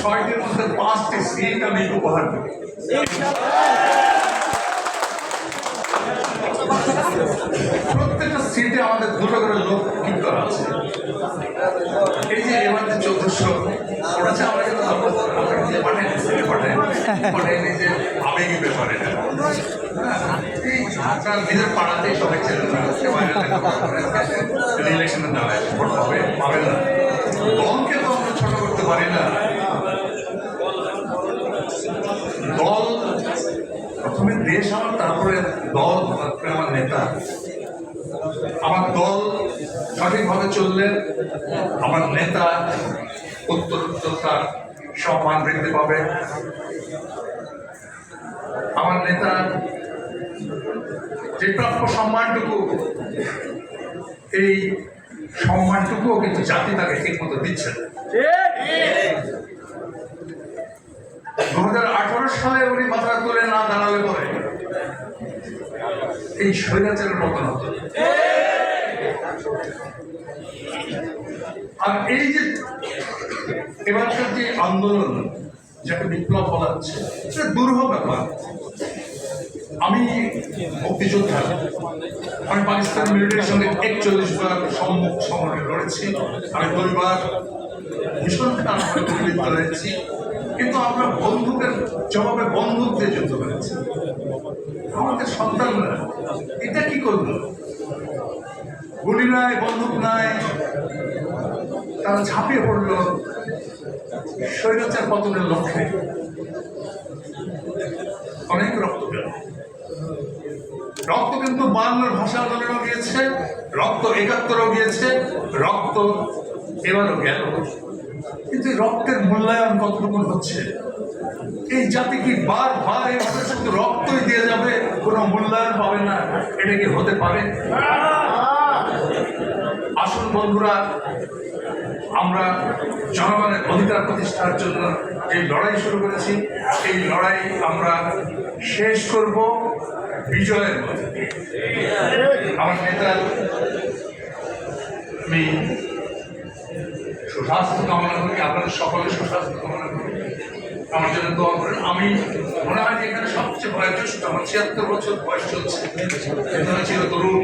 ছয়টির মধ্যে পাঁচটি সিট আমি উপহার দেবো। প্রত্যেকটা সিটে আমাদের দুটো করে লোক কিন্তু আছে? এই যে এবার যে চৌদ্দশো ওটা হচ্ছে আমরা কিন্তু পাঠাই সিটে পাঠাই পাঠাই যে আবেগী ব্যাপার এই আপনার নিজের পাড়াতেই সবাই ছেলে ইলেকশনে দাঁড়ায়। ভোট পাবে পাবে না। দলকে তো আমরা ছোট করতে পারি না দল প্রথমে দেশ আমার তারপরে দল আমার নেতা। আমার দল সঠিকভাবে চললে আমার নেতা উত্তরোত্তর তার সম্মান বৃদ্ধি পাবে। আমার নেতা যে প্রাপ্য সম্মানটুকু এই সম্মানটুকুও কিন্তু জাতি তাকে ঠিক মতো দিচ্ছে না। দু হাজার আঠারো সালে উনি মাথা তুলে না এই স্বৈরাচারের পতন হতো আর এই যে এবারকার যে আন্দোলন, যাকে বিপ্লব বলা হচ্ছে সেটা দুর্হ ব্যাপার। আমি মুক্তিযোদ্ধা, আমি পাকিস্তান মিলিটারির সঙ্গে একচল্লিশ বার সম্মুখ সমরে লড়েছি, আমি দুইবার ভীষণ টানাপড়ে হয়েছি কিন্তু আমরা বন্দুকের জবাবে দিয়ে যুদ্ধ করেছি। আমাদের সন্তানরা এটা কি করল? গুলি নাই বন্দুক নাই তারা ঝাঁপিয়ে পড়ল স্বৈরাচার পতনের লক্ষ্যে। অনেক রক্ত গেল রক্ত কিন্তু বাংলার ভাষা আন্দোলনও গিয়েছে, রক্ত একাত্তরও গিয়েছে, রক্ত এবারও গেল। কিন্তু রক্তের মূল্যায়ন কতটুকু হচ্ছে? এই জাতি কি বারবার এভাবে শুধু রক্তই দিয়ে যাবে? কোনো মূল্যায়ন পাবে না। এটা কি হতে পারে? আসুন বন্ধুরা, আমরা জনগণের অধিকার প্রতিষ্ঠার জন্য এই লড়াই শুরু করেছি, এই লড়াই আমরা শেষ করব বিজয়ের মধ্যে। আমার নেতা, আমি সুস্বাস্থ্য কামনা করি, আপনাদের সকলের সুস্বাস্থ্য কামনা করি। আমার জন্য দোয়া করেন। আমি মনে হয় যে এখানে সবচেয়ে বয়োজ্যেষ্ঠ, আমার ছিয়াত্তর বছর বয়স চলছে। এখানে ছিল তরুণ।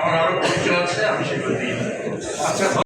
আমার আরও পরিচয় আছে, আমি সেগুলো দিই। আচ্ছা